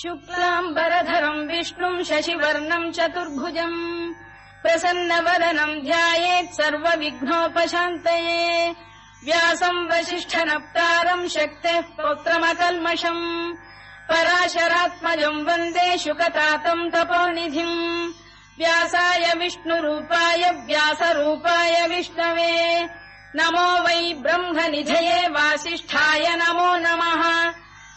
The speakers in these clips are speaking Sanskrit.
शुक्लाम्बरधरम् विष्णुम् शशिवर्णम् चतुर्भुजम् प्रसन्नवदनम् ध्यायेत् सर्वविघ्नोपशान्तये। व्यासम् वसिष्ठनप्तारम् शक्तेः पौत्रमकल्मषम्। पराशरात्मजम् वन्दे शुकतातम् तपोनिधिम्। व्यासाय विष्णुरूपाय व्यासरूपाय विष्णवे। नमो वै ब्रह्मनिधये वासिष्ठाय नमो नमः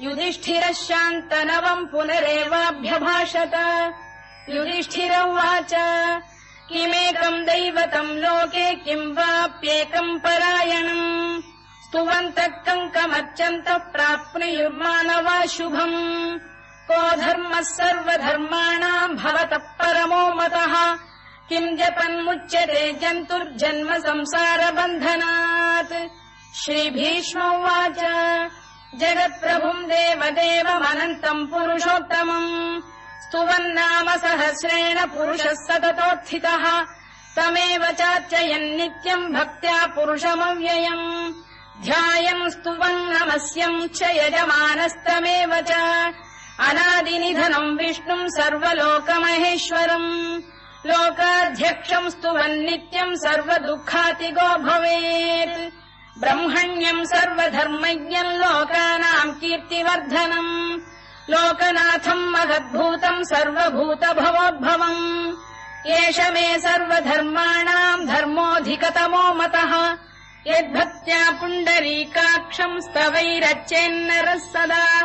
युधिष्ठिरः शान्तनवम् पुनरेवाभ्यभाषत। युधिष्ठिर उवाच किमेकम् दैवतम् लोके किम् वाप्येकम् परायणम्? स्तुवन्तः कङ्कमर्चन्तः प्राप्नुयुर्मानवा शुभम् को धर्मः सर्वधर्माणाम् भवतः परमो मतः? किम् जपन्मुच्यते जन्तुर्जन्म संसारबन्धनात्? श्रीभीष्म उवाच जगत्प्रभुम् देवदेवमनन्तम् पुरुषोत्तमम् स्तुवन्नाम सहस्रेण पुरुषः सततोत्थितः तमेव चार्चयन्नित्यम् भक्त्या पुरुषमव्ययम् ध्यायम् स्तुवन् नमस्यम् च यजमानस्तमेव च अनादिनिधनम् विष्णुम् सर्वलोकमहेश्वरम् लोकाध्यक्षम् स्तुवन्नित्यम् सर्वदुःखातिगो भवेत् ब्रह्मण्यम् सर्वधर्मज्ञम् लोकानाम् कीर्तिवर्धनम् लोकनाथम् महद्भूतम् सर्वभूतभवोद्भवम् एष मे सर्वधर्माणाम् धर्मोऽधिकतमो मतः। यद्भक्त्या पुण्डरीकाक्षम् स्तवैरच्चेन्नरः सदा।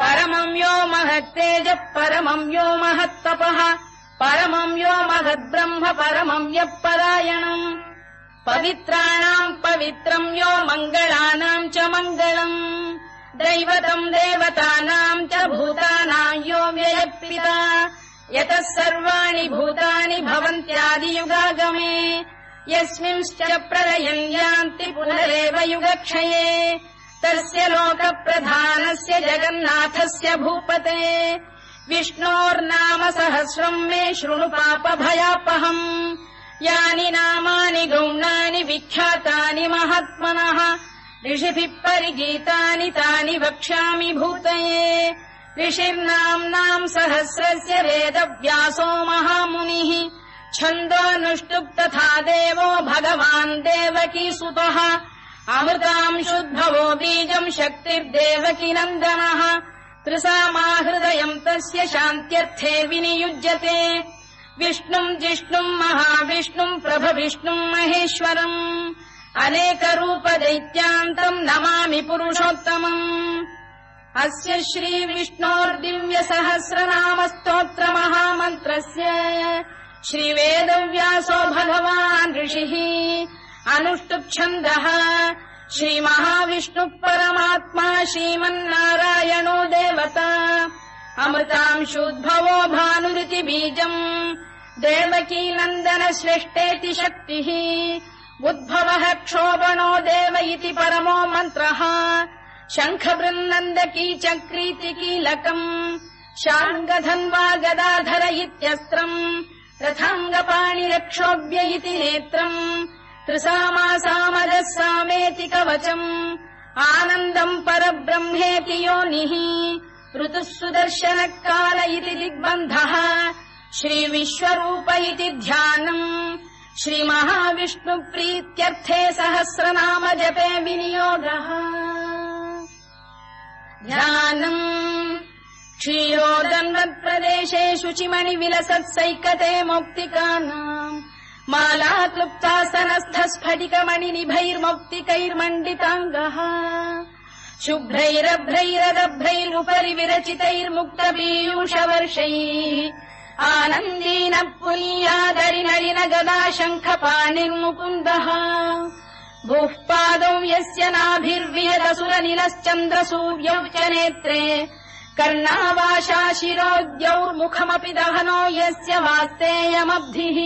परमम् यो महत्तेजः परमम् यो महत्तपः। परमम् यो महद्ब्रह्म परमम् यः परायणम् पवित्राणाम् पवित्रम् यो मङ्गलानाम् च मङ्गलम्। दैवतम् देवतानाम् च भूतानाम् यो व्ययपिता। यतः सर्वाणि भूतानि भवन्त्यादियुगागमे। यस्मिंश्च प्रलयम् यान्ति पुनरेव युगक्षये। तस्य लोकप्रधानस्य जगन्नाथस्य भूपते। विष्णोर्नाम सहस्रम् मे शृणु पापभयापहम् यानि नामानि गौणानि विख्यातानि महात्मनः। ऋषिभिः परिगीतानि तानि वक्ष्यामि भूतये। ऋषिर्नाम्नाम् सहस्रस्य वेदव्यासो महामुनिः। छन्दोऽनुष्टुप् तथा देवो भगवान् देवकी सुतः। अमृताम् शुद्भवो बीजम् शक्तिर्देवकी नन्दनः। त्रिसामाहृदयम् तस्य शान्त्यर्थे विनियुज्यते विष्णुम् जिष्णुम् महाविष्णुम् प्रभविष्णुम् महेश्वरम्। अनेकरूपदैत्यान्तम् नमामि पुरुषोत्तमम्। अस्य श्रीविष्णोर्दिव्यसहस्रनामस्तोत्रमहामन्त्रस्य श्रीवेदव्यासो भगवान् ऋषिः अनुष्टुप्छन्दः श्रीमहाविष्णुः परमात्मा श्रीमन्नारायणो देवता। अमृतांशुद्भवो भानुरिति बीजम् देवकी नन्दन श्रेष्ठेति शक्तिः। उद्भवः क्षोभणो देव इति परमो मन्त्रः। शङ्खबृन्नन्दकी चक्रीति कीलकम् शार्ङ्गधन्वा गदाधर इत्यस्त्रम्। रथाङ्गपाणिरक्षोभ्य इति नेत्रम्। त्रिसामासामजः सामेति कवचम्। आनन्दम् परब्रह्मेति योनिः। ऋतुः सुदर्शनकाल इति दिग्बन्धः श्रीविश्वरूप इति ध्यानम् श्रीमहाविष्णुप्रीत्यर्थे सहस्रनाम जपे विनियोगः। ध्यानम् क्षीरोदन्वत्प्रदेशे शुचिमणिविलसत्सैकते मौक्तिकानाम् माला क्लुप्तासनस्थ स्फटिकमणिनिभैर्मौक्तिकैर्मण्डिताङ्गः शुभ्रैरभ्रैरदभ्रैरुपरि विरचितैर्मुक्तपीयूषवर्षैः आनन्दीन पुनीयादरि नलिन गदा शङ्खपाणिर्मुकुन्दः भूः पादौ यस्य नाभिर्विहदसुरनिलश्चन्द्रसूर्यौ च नेत्रे। कर्णावाशा शिरोद्यौर्मुखमपि दहनो यस्य वास्तेयमब्धिः।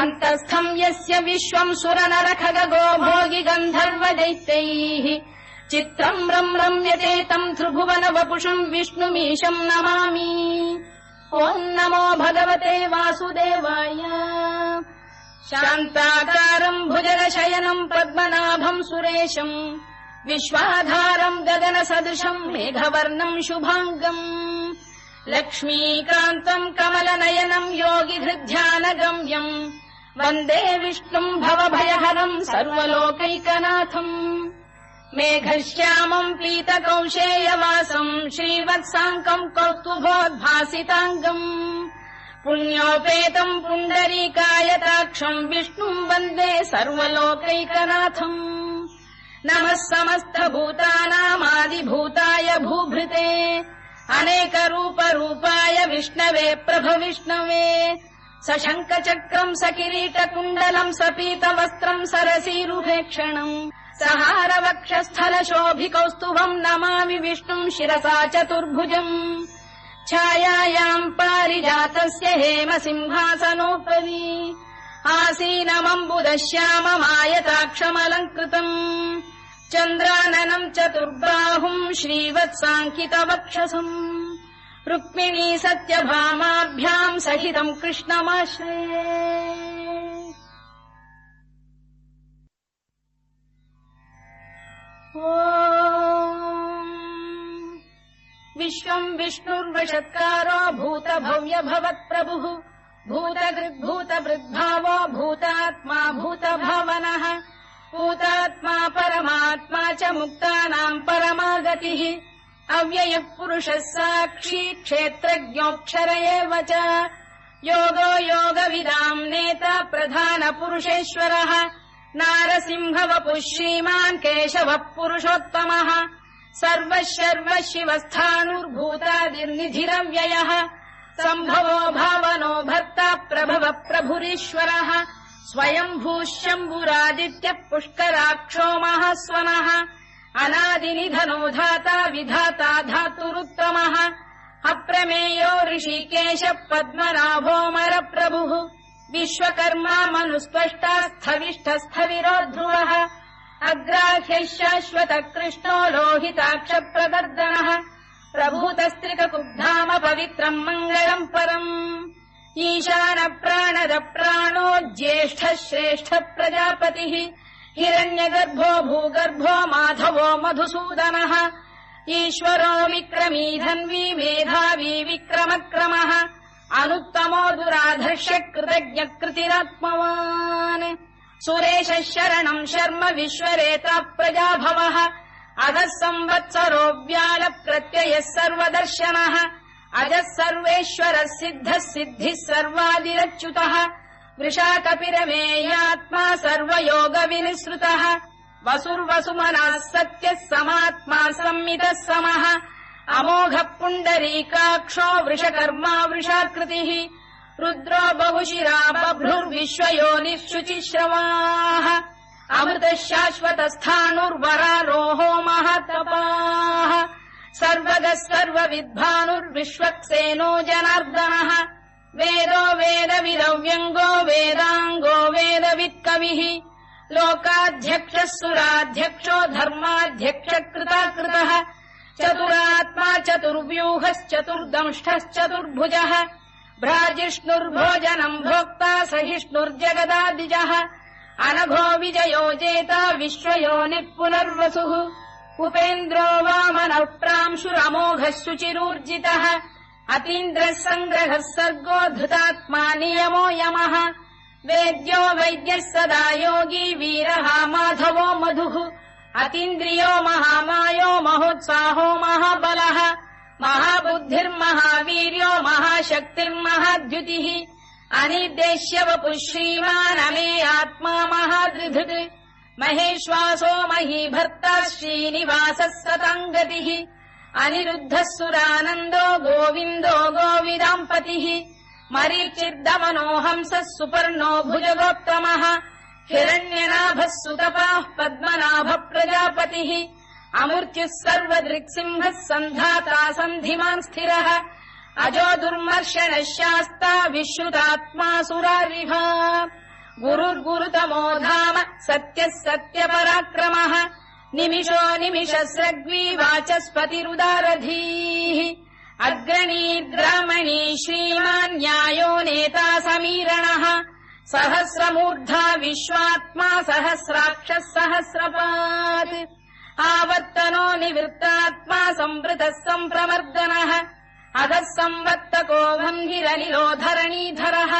अन्तस्थम् यस्य विश्वम् सुरनरखगो भोगि गन्धर्व दैत्यैः चित्रम् रम् रम्यते तम् त्रिभुवन वपुषम् विष्णुमीशम् नमामि ॐ नमो भगवते वासुदेवाय। शान्ताकारम् भुजगशयनम् पद्मनाभम् सुरेशम् विश्वाधारम् गगनसदृशम् मेघवर्णम् शुभाङ्गम् लक्ष्मीकान्तम् कमलनयनम् योगिहृध्यानगम्यम् वन्दे विष्णुम् भवभयहरम् सर्वलोकैकनाथम् मेघश्यामम् पीतकौशेयवासम् श्रीवत्साङ्कम् कौस्तुभोद्भासिताङ्गम् पुण्योपेतम् पुण्डरीकायताक्षम् विष्णुम् वन्दे सर्वलोकैकनाथम् नमः समस्तभूतानामादिभूताय भूभृते अनेकरूपरूपाय विष्णवे प्रभविष्णवे सशङ्खचक्रम् सकिरीटकुण्डलम् सपीतवस्त्रम् सरसीरुभेक्षणम् सहारवक्षस्थलशोभिकौस्तुभम् नमामि विष्णुम् शिरसा चतुर्भुजम्। छायायाम् पारिजातस्य हेम सिंहासनोपरि आसीनमम्बुदश्याममायताक्षमलङ्कृतम्। चन्द्राननम् चतुर्बाहुम् श्रीवत्साङ्कितवक्षसम्। रुक्मिणी सत्यभामाभ्याम् सहितम् कृष्णमाश्रये विश्वम् विष्णुर्वषत्कारो भूतभव्य भवत्प्रभुः भूतात्मा भूतभावनः भूतात्मा परमात्मा च मुक्तानाम् परमागतिः अव्ययः पुरुषः साक्षी क्षेत्रज्ञोऽक्षर एव च योगो योगविदाम् नेता प्रधानपुरुषेश्वरः नारसिंहवपुः श्रीमान् केशवः पुरुषोत्तमः सर्वः शर्वः शिवस्थाणुर्भूतादिर्निधिरव्ययः सम्भवो भावनो भर्ता प्रभव प्रभुरीश्वरः। स्वयम्भूः शम्भुरादित्यः पुष्कराक्षो महास्वनः। अनादिनिधनो धाता विधाता धातुरुत्तमः। अप्रमेयो ऋषिकेश पद्मनाभोमरप्रभुः विश्वकर्मा मनुस्पष्टा स्थविष्ठस्थविरो ध्रुवः अग्राह्यः शाश्वत कृष्णो लोहिताक्षप्रदर्दनः प्रभूतस्त्रिककुब्धाम पवित्रम् मङ्गलम् परम्। ईशान प्राणद प्राणो ज्येष्ठः श्रेष्ठ प्रजापतिः हिरण्यगर्भो भूगर्भो माधवो मधुसूदनः ईश्वरो विक्रमी धन्वी मेधावी विक्रमक्रमः अनुत्तमो दुराधर्ष कृतज्ञ कृतिरात्मवान् सुरेशः शरणम् शर्म विश्वरेता प्रजाभवः अधः संवत्सरो व्याल प्रत्ययः सर्वदर्शनः। अजः सर्वेश्वरः सिद्धः सिद्धिः सर्वादिरच्युतः। वृषाकपिरमेयात्मा सर्वयोगविनिसृतः। वसुर्वसुमनः सत्यः समात्मा संमितः समः अमोघः पुण्डरीकाक्षो वृषकर्मा वृषाकृतिः। रुद्रो बहुशिरा बभ्रुर्विश्वयोनिः शुचिश्रवाः अमृतः शाश्वतस्थाणुर्वरारोहो महतपाः। सर्वगः सर्वविद्भानुर्विश्वक्सेनो जनार्दनः। वेदो वेदविदव्यङ्गो वेदाङ्गो वेदवित्कविः। लोकाध्यक्षः सुराध्यक्षो धर्माध्यक्ष कृताकृतः चतुरात्मा चतुर्व्यूहश्चतुर्दंष्टश्चतुर्भुजः भ्राजिष्णुर्भोजनम् भोक्ता सहिष्णुर्जगदादिजः अनघो विजयो जेता विश्वयोनिः पुनर्वसुः उपेन्द्रो वामनः प्रांशुरमोघः शुचिरूर्जितः अतीन्द्रः सङ्ग्रहः सर्गो धृतात्मा नियमो यमः। वेद्यो वैद्यः सदा योगी वीरः माधवो मधुः अतीन्द्रियो महामायो महोत्साहो महाबलः महाबुद्धिर्महावीर्यो महाशक्तिर्महाद्युतिः। अनिर्देश्य वपुः श्रीमानमे आत्मा महादृधृत् महेश्वासो महीभर्ता श्रीनिवासः सताङ्गतिः अनिरुद्धः सुरानन्दो गोविन्दो गोविदाम्पतिः। मरीचिर्दमनो हंसः सुपर्णो भुजगोत्तमः हिरण्यनाभः सुतपाः पद्मनाभ प्रजापतिः अमृत्युः सर्वदृक्सिंहः सन्धाता सन्धिमान् स्थिरः। अजो दुर्मर्शनः शास्ता विश्रुतात्मा सुरारिह गुरुर्गुरुतमो धाम सत्यः सत्यपराक्रमः। निमिषो निमिषस्रग्वी वाचस्पतिरुदारधीः। अग्रणीर्ग्रामणी श्रीमान् न्यायो नेता समीरणः सहस्रमूर्धा विश्वात्मा सहस्राक्षः सहस्रपात्। आवर्तनो निवृत्तात्मा संवृतः सम्प्रमर्दनः अधः संवर्तको भङ्गिरनिलो धरणीधरः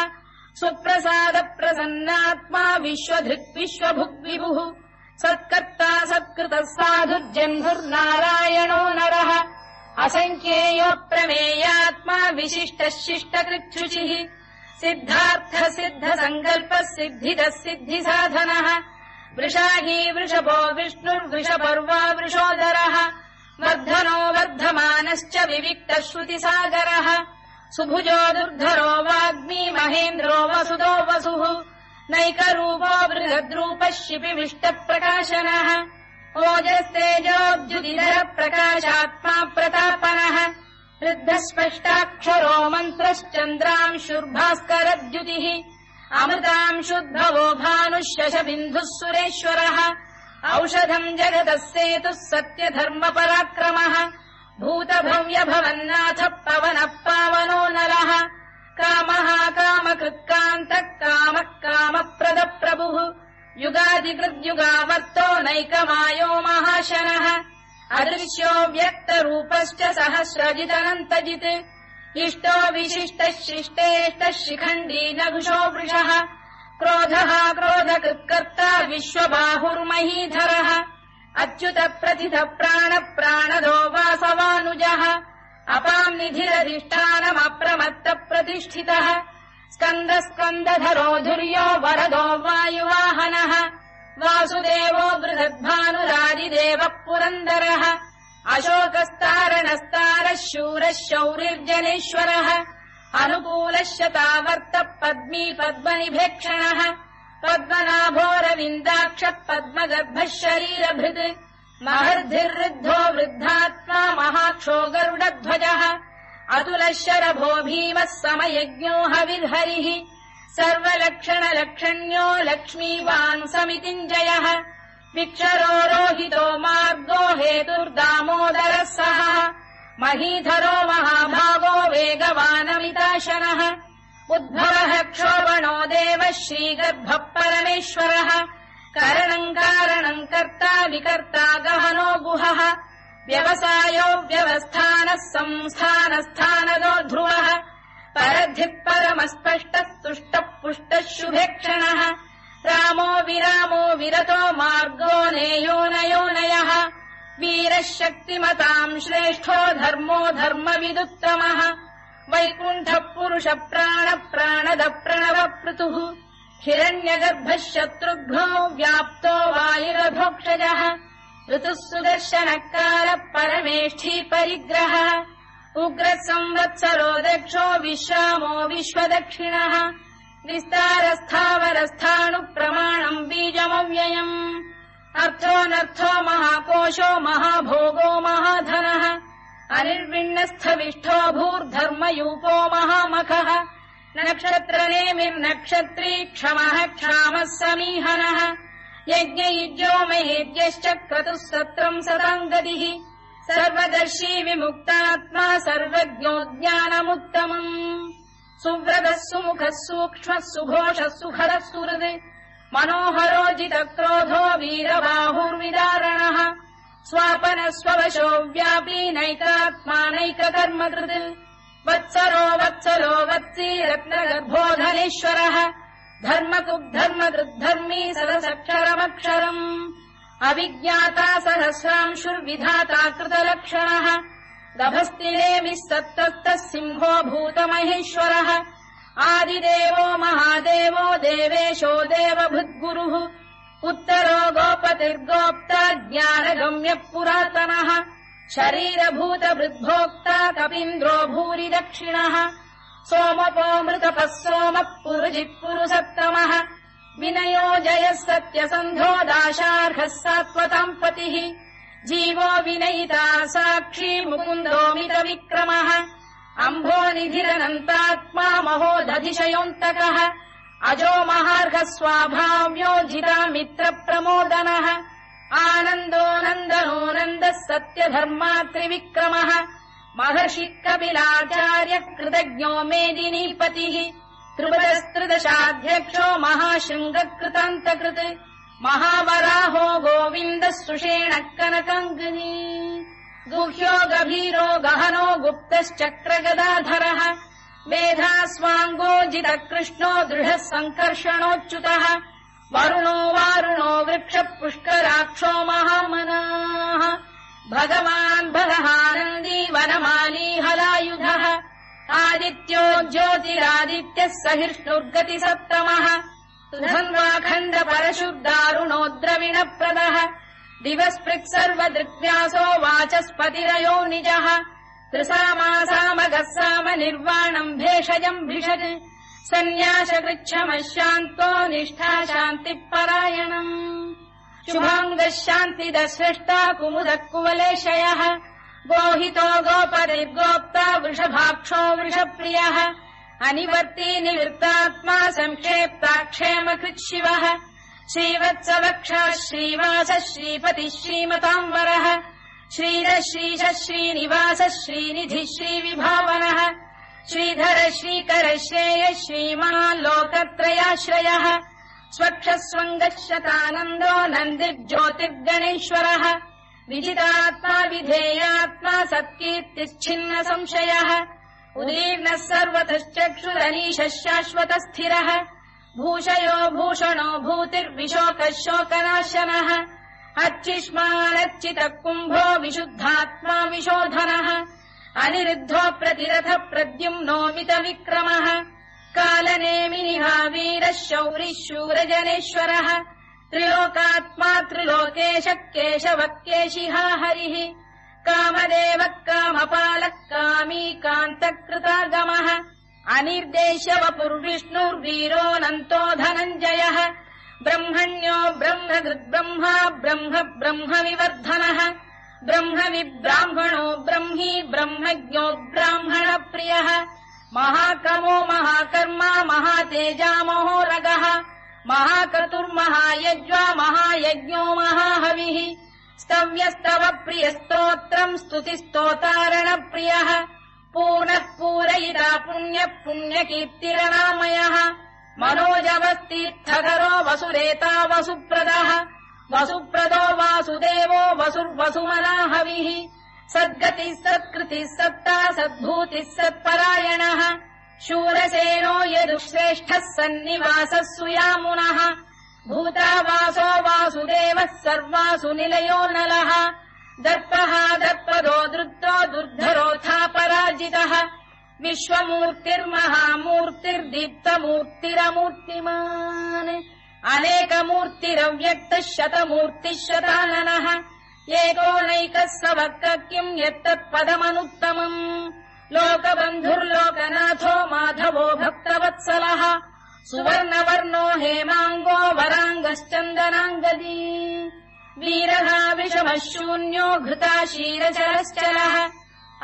सुप्रसादप्रसन्नात्मा विश्वधृक् विश्वभुग्विभुः सत्कर्ता सत्कृतः साधुर्जह्नुर्नारायणो नरः। असङ्ख्येयो प्रमेयात्मा विशिष्टः शिष्टकृच्छुचिः सिद्धार्थ सिद्ध सङ्कल्पः सिद्धिसाधनः वृषाही वृषभो विष्णुर्वृषपर्वा वृषोदरः वर्धनो वर्धमानश्च विविक्तः श्रुतिसागरः सुभुजो दुर्धरो वाग्मी महेन्द्रो वसुदो वसुः। नैकरूपो बृहद्रूपः शिपिविष्टप्रकाशनः ओजस्तेजोऽब्जुदिधर प्रकाशात्मा प्रतापनः वृद्धस्पष्टाक्षरो मन्त्रश्चन्द्रांशुर्भास्करद्युतिः अमृतांशुद्भवो भानुः शशबिन्दुः सुरेश्वरः औषधम् जगतः सेतुः सत्यधर्मपराक्रमः भवन्नाथ पवनः पावनो नरः कामः कामकृत्कान्तः कामः कामप्रदप्रभुः युगादिकृद्युगावर्तो नैकमायो महाशनः अदृश्यो व्यक्तरूपश्च सहस्रजिदनन्तजित्। इष्टो विशिष्टः शिष्टेष्टः शिखण्डी नघुषो वृषः। क्रोधः क्रोधकृत्कर्ता विश्वबाहुर्महीधरः। अच्युत प्रथित प्राण प्राणदो वासवानुजः। अपाम् निधिरधिष्ठानमप्रमत्त प्रतिष्ठितः स्कन्द स्कन्दधरो धुर्यो वरदो वायुवाहनः वासुदेवो बृहद्भानुरादिदेवः पुरन्दरः अशोकस्तारणस्तारः शूरः शौरिर्जनेश्वरः अनुकूलः शतावर्तः पद्मी पद्मनिभेक्षणः पद्मनाभोरविन्दाक्षः पद्मगर्भः शरीरभृत् महर्धिर्वृद्धो वृद्धात्मा महाक्षो गरुडध्वजः अतुलः शरभो भीमः समयज्ञो हविर्हरिः सर्वलक्षणलक्षण्यो लक्ष्मीवान् समितिञ्जयः विक्षरो रोहितो मार्गो हेतुर्दामोदरः सः महीधरो महाभागो वेगवानमिताशनः। उद्भवः क्षोभणो देवः श्रीगर्भः परमेश्वरः करणम् कारणम् कर्ता विकर्ता गहनो गुहः। व्यवसायो व्यवस्थानः संस्थानस्थानदो ध्रुवः परद्धिः परमस्पष्टः तुष्टः पुष्टः शुभेक्षणः। रामो विरामो विरतो मार्गो नेयोनयोनयः वीरः शक्तिमताम् श्रेष्ठो धर्मो धर्मविदुत्तमः। वैकुण्ठः पुरुष प्राण प्रणव पृतुः हिरण्यगर्भः शत्रुघ्नो व्याप्तो वायुरभोक्षजः। ऋतुः सुदर्शनकार परमेष्ठी परिग्रहः उग्रः संवत्सरो दक्षो विश्रामो विश्वदक्षिणः। विस्तारस्थावरस्थाणुप्रमाणम् बीजमव्ययम्। अर्थोऽनर्थो महाकोशो महाभोगो महाधनः। अनिर्विण्णस्थविष्ठो भूर्धर्मयूपो महामखः। नक्षत्रनेमिर्नक्षत्री क्षमः क्षामः समीहनः। यज्ञयुज्यो महेद्यश्च क्रतुः सत्रम् सताम् गतिः सर्वदर्शी विमुक्तात्मा सर्वज्ञो ज्ञानमुत्तमम् सुव्रतः सुमुखः सूक्ष्मः सुघोषः सुखरः सुहृत् मनोहरोजितक्रोधो वीरबाहुर्विदारणः। स्वापन स्ववशो व्यापी नैकात्मानैककर्मकृत् वत्सरो वत्सलो वत्सी रत्नगर्भोधनेश्वरः। धर्मकुद्धर्मकृद्धर्मी सरसक्षरमक्षरम् अविज्ञाता सहस्रांशुर्विधाता कृतलक्षणः। दभस्तिरेमिः सत्तस्तः सिंहो भूतमहेश्वरः। आदिदेवो महादेवो देवेशो देवभृद्गुरुः। उत्तरो गोपतिर्गोप्ता ज्ञानगम्यः पुरातनः शरीरभूतवृद्भोक्ता कपीन्द्रो भूरि दक्षिणः सोमपोऽमृतपः सोमः पुरुजित् पुरुसत्तमः विनयो जयः सत्यसन्धो दाशार्हः सात्वताम् पतिः। जीवो विनयिता साक्षी मुकुन्दोमित विक्रमः अम्भो निधिरनन्तात्मा महोदधिशयोऽन्तकः। अजो महार्घ स्वाभाव्यो जिता मित्र प्रमोदनः आनन्दो नन्दनो नन्दः सत्यधर्मात्रिविक्रमः महर्षि कपिलाचार्य कृतज्ञो मेदिनीपतिः त्रिपुरस्त्रिदशाध्यक्षो महाशृङ्गकृतान्तकृत् महावराहो गोविन्दः सुषेण कनकाङ्गिनी गुह्यो गभीरो गहनो गुप्तश्चक्रगदाधरः मेधास्वाङ्गो जितकृष्णो दृढः सङ्कर्षणोच्युतः वरुणो वारुणो वृक्ष पुष्कराक्षो महामनाः भगवान् भगहानन्दी वनमाली हलायुधः आदित्यो ज्योतिरादित्यः सहिष्णुर्गति सप्तमः परशुर्दारुणो द्रविणप्रदः दिवस्पृक् सर्वदृग्व्यासो वाचस्पतिरयो निजः। त्रिसामासामगः साम निर्वाणम् भेषजम् भिषज। सन्न्यासकृच्छमः शान्तो निष्ठा शान्तिः परायणम् शुभाङ्गः शान्तिदः सृष्टा कुमुदः कुवलेशयः गोहितो गोपतिर्गोप्ता वृषभाक्षो वृषप्रियः अनिवर्ती निवृत्तात्मा सङ्क्षेप्ताक्षेमकृत् शिवः श्रीवत्सवक्षा श्रीवासः श्रीपतिः श्रीमताम्बरः श्रीरः श्रीशः श्रीनिवासः श्रीनिधिः श्रीविभावनः श्रीधर श्रीकर श्रेयः श्रीमान् लोकत्रयाश्रयः स्वक्षस्वङ्गः शतानन्दो नन्दिर्ज्योतिर्गणेश्वरः विजितात्मा विधेयात्मा सत्कीर्तिश्छिन्न संशयः उदीर्णः सर्वतश्चक्षुरनीशः शाश्वतस्थिरः भूषयो भूषणो भूतिर्विशोकः शोकनाशनः अर्चिष्मानर्चितः कुम्भो विशुद्धात्मा विशोधनः। अनिरुद्धो प्रतिरथ प्रद्युम्नोमित विक्रमः कालनेमिनिहा वीरः शौरिः शूरजनेश्वरः त्रिलोकात्मा त्रिलोकेशः केशवः केशिहा हरिः कामदेवः कामपालः कामी कान्तकृतागमः अनिर्देश्यवपुर्विष्णुर्वीरोऽनन्तो धनञ्जयः। ब्रह्मण्यो ब्रह्मकृद्ब्रह्मा ब्रह्म ब्रह्म विवर्धनः ब्रह्म ब्रह्मज्ञो ब्राह्मणप्रियः। महाकमो महाकर्मा महातेजा महोरगः। महाक्रतुर्महायज्वा महायज्ञो महाहविः स्तव्यस्तव प्रियस्तोत्रम् स्तुतिस्तोतारणप्रियः। पूर्णः पूरयिता पुण्यः पुण्यकीर्तिरनामयः मनोजवस्तीर्थकरो वसुरेता वसुप्रदः। वसुप्रदो वासुदेवो वसुर्वसुमनाहविः सद्गतिः सत्कृतिः सत्ता सद्भूतिः सत्परायणः। शूरसेनो यदुश्रेष्ठः सन्निवासः सुयामुनः भूतावासो वासुदेवः सर्वासु निलयो नलः। दर्पः दर्पदो दृत्तो दुर्धरोऽथा पराजितः विश्वमूर्तिर्महामूर्तिर्दीप्तमूर्तिरमूर्तिमान्। अनेकमूर्तिरव्यक्तः शतमूर्तिः शताननः एकोनैकः सवक् किम् यत्तत्पदमनुत्तमम्। लोकबन्धुर्लोकनाथो माधवो भक्तवत्सलः सुवर्णवर्णो हेमाङ्गो वराङ्गश्चन्दनाङ्गदी। वीरः विषमः शून्यो घृता शीरचरश्चरः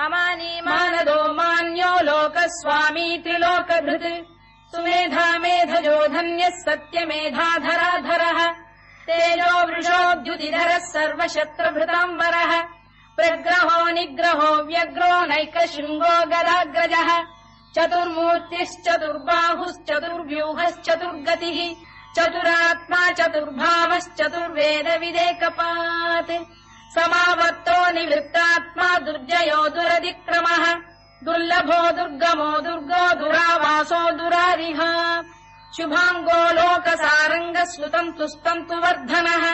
अमानी मानदो मान्यो लोकस्वामी त्रिलोकधृत्। सुमेधा मेधजो धन्यः सत्यमेधाधराधरः। तेजो वृषोद्युतिधरः सर्वशत्रुभृताम्बरः। प्रग्रहो निग्रहो व्यग्रो नैकशृङ्गो गदाग्रजः चतुर्मूर्तिश्चतुर्बाहुश्चतुर्व्यूहश्चतुर्गतिः चतुरात्मा चतुर्भावश्चतुर्वेदविदेकपात् समावर्तो निवृत्तात्मा दुर्जयो दुरतिक्रमः दुर्लभो दुर्गमो दुर्गो दुरावासो दुरारिः शुभाङ्गो लोकसारङ्गः स्लुतम् तुस्तन्तु वर्धनः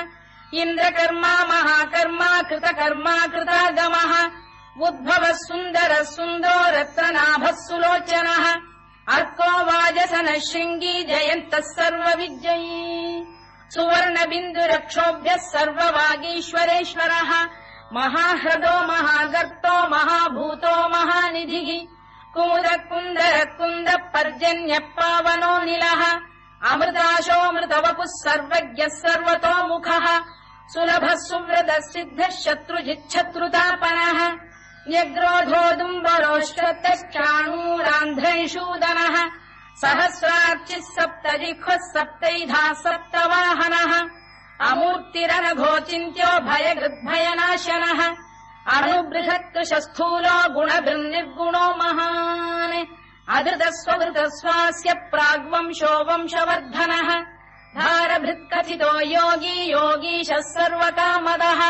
इन्द्रकर्मा महाकर्मा कृतकर्मा कृतागमः उद्भवः सुन्दरः सुन्दरो रत्ननाभः सुलोचनः अर्को वाजसनः शृङ्गी जयन्तः सर्वविजयी। सुवर्णबिन्दुरक्षोभ्यः सर्ववागीश्वरेश्वरः। महाह्रदो महागर्तो महाभूतो महानिधिः। कुमुद कुन्दर कुन्द पर्जन्यः पावनो निलः अमृताशोऽमृतवपुः सर्वज्ञः सर्वतोमुखः। सुलभः सुव्रतः सिद्धः शत्रुजिच्छत्रुतापनः न्यग्रोधोदुम्बरोश्चतश्चाणूरान्ध्रैषूदनः सहस्रार्चिः सप्तजिह्वः सप्तैधा सप्तवाहनः। अमूर्तिरनघोचिन्त्यो भयगृद्भयनाशनः अणुबृहत्कृशस्थूलो गुणभिर्निर्गुणो महान्। अधृतस्वभृतस्वास्य प्राग्वंशो वंशवर्धनः। भारभृत्कथितो योगी योगीशः सर्वकामदः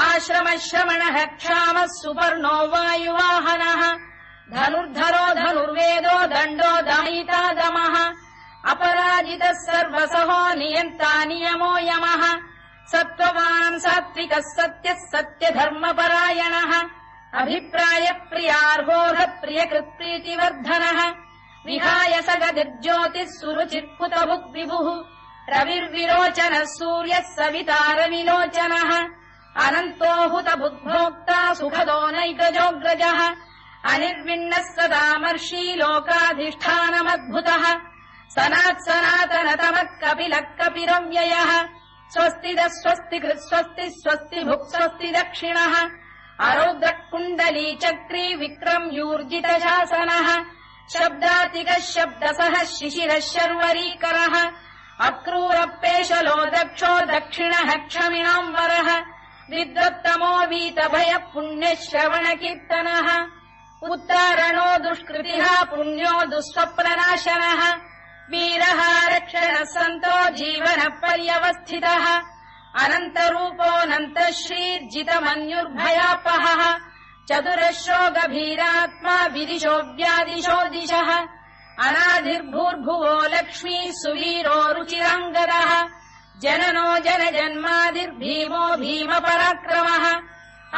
आश्रमश्रमणः क्षामः सुपर्णो वायुवाहनः धनुर्धरो धनुर्वेदो दण्डो दमयिता दमः अपराजितः सर्वसहो नियन्ता नियमो यमः सत्त्ववान् सात्विकः सत्यः सत्यधर्मपरायणः अभिप्रायप्रियार्होः प्रियकृत्प्रीतिवर्धनः विहाय सगदिर्ज्योतिः सुरुचित्पुतभुग्विभुः रविर्विरोचनः सूर्यः सवितारविलोचनः अनन्तो हुतबुद्भोक्ता सुखदो नैकजोऽग्रजः अनिर्विण्णः सदामर्षी लोकाधिष्ठानमद्भुतः। सनात् सनातनतमः कपिलः कपिरव्ययः स्वस्तिदः स्वस्ति कृत्स्वस्ति स्वस्ति भुक् स्वस्ति दक्षिणः। अरौद्रः कुण्डली चक्री विक्रम्यूर्जित शासनः शब्दातिकः शब्दसः शिशिरः शर्वरीकरः। अक्रूरपेशलो दक्षो दक्षिणः क्षमिणाम्बरः विद्वत्तमो वीतभयः पुण्यः श्रवणकीर्तनः उत्तारणो दुष्कृतिः पुण्यो दुःस्वप्ननाशनः। वीरः रक्षणः सन्तो जीवनः पर्यवस्थितः अनन्तरूपोऽनन्तः श्रीर्जितमन्युर्भयापहः चतुरश्रो गभीरात्मा विदिशो व्यादिशो दिशः अनाधिर्भूर्भुवो लक्ष्मी सुवीरो रुचिरङ्गदः जननो जनजन्मादिर्भीमो भीमपराक्रमः।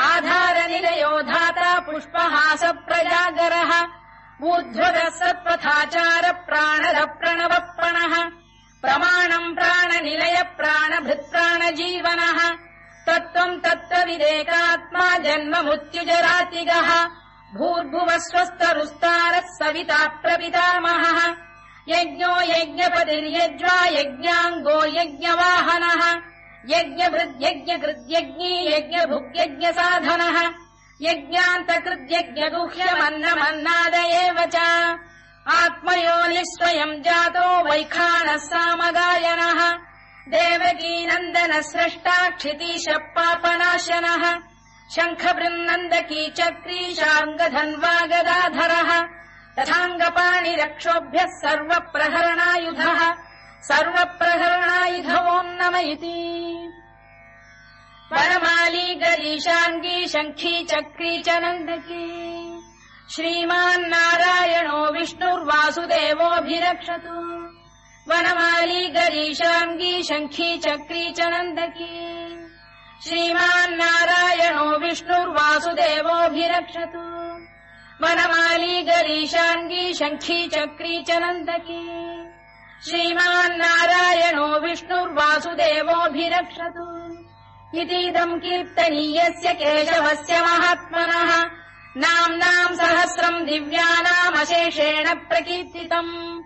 आधारनिलयो धाता पुष्पहास प्रजागरः ऊर्ध्वरः सत्पथाचार प्राणद प्रणवप्रणः प्रमाणम् प्राणनिलय प्राणभृत्प्राणजीवनः तत्त्वम् तत्त्वविदेकात्मा जन्म मृत्युजरातिगः भूर्भुवः स्वस्तरुस्तारः सविता प्रपितामहः यज्ञो यज्ञपतिर्यज्वा यज्ञाङ्गो यज्ञवाहनः यज्ञभृद्यज्ञकृद्यज्ञी यज्ञभुग्यज्ञसाधनः यज्ञान्तकृद्यज्ञगुह्यमन्नमन्नाद एव च। आत्मयोनिः स्वयम् जातो वैखानः सामगायनः देवकीनन्दन स्रष्टा क्षितीश पापनाशनः शङ्खबृन्नन्दकी चक्रीशाङ्गधन्वा गदाधरः तथाङ्गपाणिरक्षोभ्यः सर्वप्रहरणायुधः। सर्वप्रहरणायुधवोन्नम इति परमाली गरीशाङ्गी शङ्खी चक्री च नन्दकी। श्रीमान्नारायणो विष्णुर्वासुदेवोऽभिरक्षतु। वनमाली गरीशाङ्गी शङ्खी चक्री च नन्दकी। श्रीमान्नारायणो विष्णुर्वासुदेवोऽभिरक्षतु वनमाली गरीशाङ्गी शङ्खी चक्री च नन्दकी श्रीमान्नारायणो विष्णुर्वासुदेवोऽभिरक्षतु। इतीदम् कीर्तनीयस्य केशवस्य महात्मनः। नाम्नाम् सहस्रम् दिव्यानामशेषेण प्रकीर्तितम्।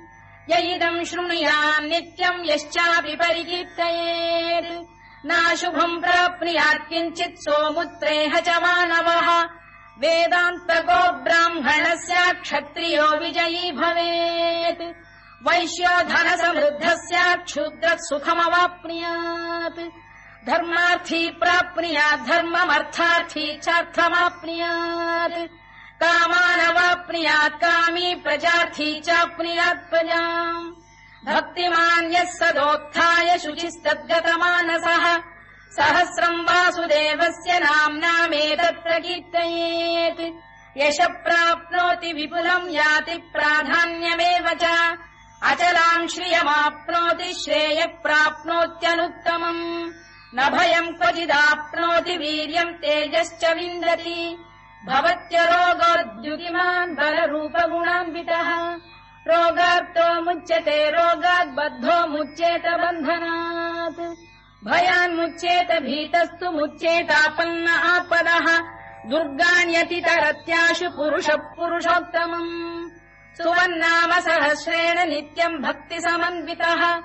य इदम् शृणुयाम् नित्यम् यश्चापि परिकीर्तयेत्। नाशुभम् प्राप्नुयात् किञ्चित् सोमुत्रेह च मानवः वेदान्तको ब्राह्मणस्य क्षत्रियो विजयी भवेत्। वैश्यो धनसमृद्धः स्यात् क्षुद्रः सुखमवाप्नुयात् धर्मार्थी प्राप्नुयात् धर्ममर्थार्थी चार्थमाप्नुयात्। कामानवाप्नुयात् कामी प्रजार्थी चाप्नुयात् प्रजाम्। भक्तिमान् यः सदोत्थाय शुचिस्तद्गतमानसः सहस्रम् वासुदेवस्य नाम्नामेतत्र कीर्तयेत् यश प्राप्नोति विपुलम् याति प्राधान्यमेव च। अचलाम् श्रियमाप्नोति श्रेयः प्राप्नोत्यनुत्तमम् न भयम् क्वचिदाप्नोति वीर्यम् तेजश्च भवत्यरोगोद्युतिमान् बलरूपगुणान्वितः। रोगार्तो मुच्यते रोगात् बद्धो मुच्येत बन्धनात् भयान्मुच्येत भीतस्तु मुच्येतापन्न आपदः। दुर्गाण्यतितरत्याशु पुरुषः पुरुषोत्तमम्। सुवन्नाम सहस्रेण नित्यम् भक्तिसमन्वितः।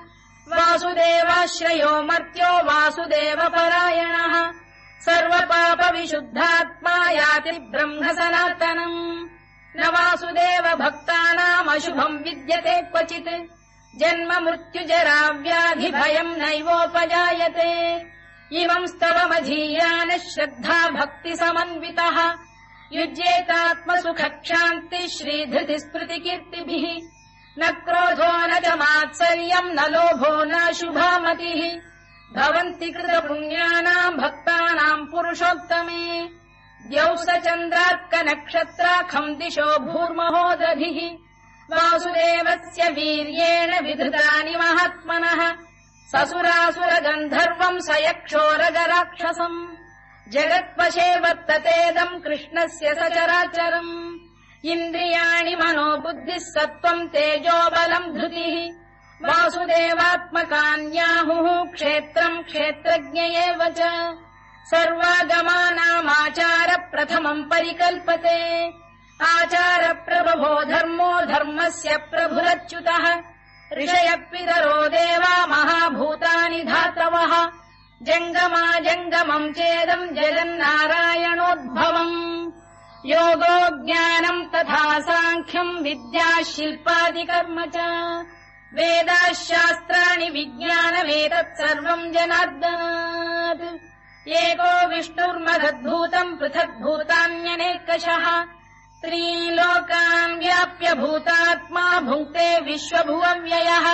वासुदेवाश्रयो मर्त्यो वासुदेवपरायणः। सर्वपापविशुद्धात्मा याति ब्रह्म सनातनम्। न वासुदेव भक्तानामशुभम् विद्यते क्वचित् जन्म मृत्युजरा व्याधि भयम् नैवोपजायते। इमम् स्तवमधीयानः श्रद्धा भक्तिसमन्वितः युज्येतात्मसुखक्षान्ति श्रीधृति स्मृतिकीर्तिभिः न क्रोधो न च मात्सर्यम् न लोभो न शुभामतिः। भवन्ति कृतपुण्यानाम् भक्तानाम् पुरुषोत्तमे। द्यौ स चन्द्रार्कनक्षत्राखम् दिशो भूर्महोदधिः वासुदेवस्य वीर्येण विधृतानि महात्मनः। ससुरासुरगन्धर्वम् स यक्षोरगराक्षसम् जगत्वशे वर्ततेदम् कृष्णस्य सचराचरम्। इन्द्रियाणि मनो बुद्धिः सत्त्वम् तेजो बलम् धृतिः। वासुदेवात्मकान्याहुः क्षेत्रम् क्षेत्रज्ञ एव च। सर्वागमानामाचार प्रथमम् परिकल्पते आचार प्रभवो धर्मो धर्मस्य प्रभुरच्युतः। ऋषयपितरो देवा महाभूतानि धातवः। जङ्गमा जङ्गमम् चेदम् जगन्नारायणोद्भवम्। योगो ज्ञानम् तथा साङ्ख्यम् विद्या शिल्पादिकर्म च। वेदाः शास्त्राणि विज्ञानमेतत् सर्वम् जनार्दनात्। एको विष्णुर्महद्भूतम् पृथग्भूतान्यनेकशः त्रीन् लोकान् व्याप्य भूतात्मा भुङ्क्ते विश्वभुवव्ययः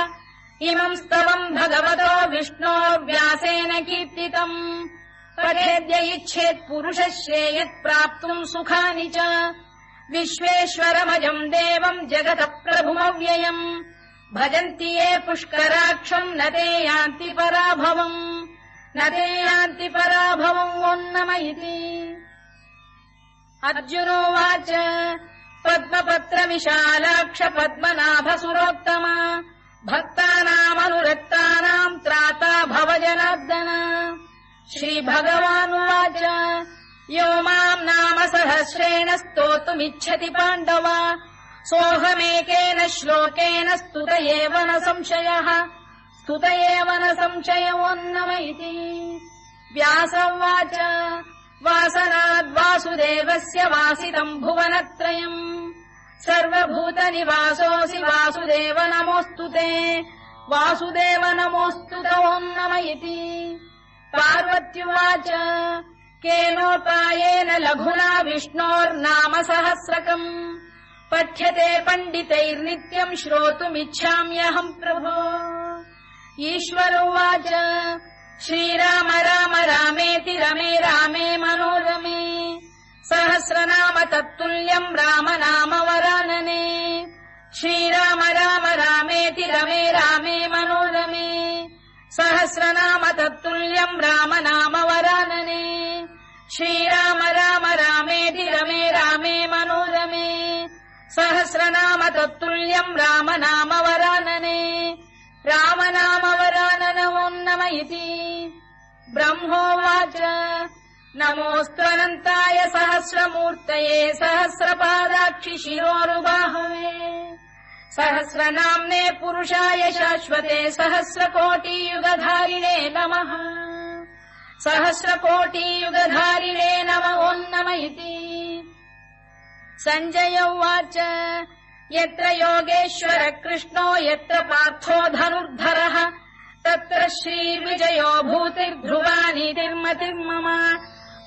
इमम् स्तवम् भगवतो विष्णोर्व्यासेन कीर्तितम्। पठेद्य इच्छेत् पुरुषस्य यत् प्राप्तुम् सुखानि च। विश्वेश्वरमजम् देवम् जगतः प्रभुमव्ययम् भजन्ति ये पुष्कराक्षम् न ते यान्ति पराभवम्। न ते यान्ति पराभवम् वोन्नम इति अर्जुनोवाच। पद्मपत्र विशालाक्ष पद्मनाभसुरोत्तम भक्तानामनुरक्तानाम् त्राता भव जनार्दन श्रीभगवानुवाच। यो माम् नाम सहस्रेण स्तोतुमिच्छति पाण्डव। सोऽहमेकेन श्लोकेन स्तुत एव न संशयः। स्तुत एव न संशयोन्नम इति व्यास उवाच वासनाद्वासुदेवस्य वासितम् भुवनत्रयम् सर्वभूतनिवासोऽसि वासुदेव नमोऽस्तु ते। वासुदेव नमोऽस्तु ओन्नम इति। पार्वत्युवाच केनोपायेन लघुना विष्णोर्नाम सहस्रकम्। पठ्यते पण्डितैर्नित्यम् श्रोतुमिच्छाम्यहम् प्रभो। ईश्वर उवाच श्रीराम राम रमे तत्तुल्यम् राम नाम वरानने श्रीराम राम रामेति रमे रामे मनोरमे। सहस्रनाम तत्तुल्यम् राम नाम वरानने श्रीराम राम रामेति रमे रामे मनोरमे। सहस्रनाम तत्तुल्यम् राम नाम वरानने राम नाम वराननमोन्नम इति। ब्रह्मोवाच नमोऽस्त्वनन्ताय सहस्रमूर्तये सहस्रपादाक्षि शिरोरुबाहवे। सहस्रनाम्ने पुरुषाय शाश्वते सहस्रकोटियुगधारिणे नमः। सहस्रकोटियुगधारिणे नम ओन्नम इति। सञ्जय उवाच यत्र योगेश्वर कृष्णो यत्र पार्थो धनुर्धरः तत्र श्रीविजयो भूतिर्ध्रुवानीतिर्मतिर्मम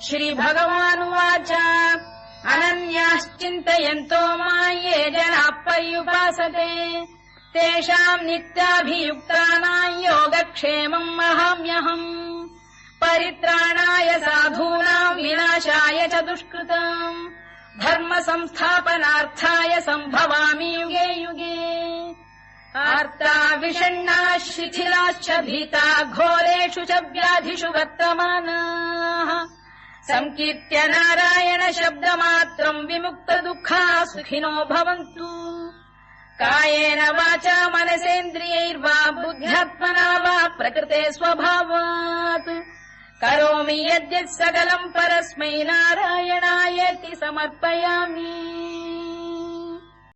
श्रीभगवानुवाच। अनन्याश्चिन्तयन्तो मा ये जनाः तेषाम् नित्याभियुक्तानाम् योगक्षेमम् वहाम्यहम् परित्राणाय साधूनाम् विनाशाय च दुष्कृतम्। धर्म संस्थापनार्थाय सम्भवामि युगे युगे। आर्ता विषण्णाः शिथिलाश्च भीता घोरेषु च व्याधिषु वर्तमानाः सङ्कीर्त्य नारायण शब्दमात्रम् विमुक्त दुःखा सुखिनो भवन्तु। कायेन वाचा मनसेन्द्रियैर्वा बुद्ध्यात्मना वा प्रकृते स्वभावात्। करोमि यद्यत् सकलम् परस्मै नारायणायति समर्पयामि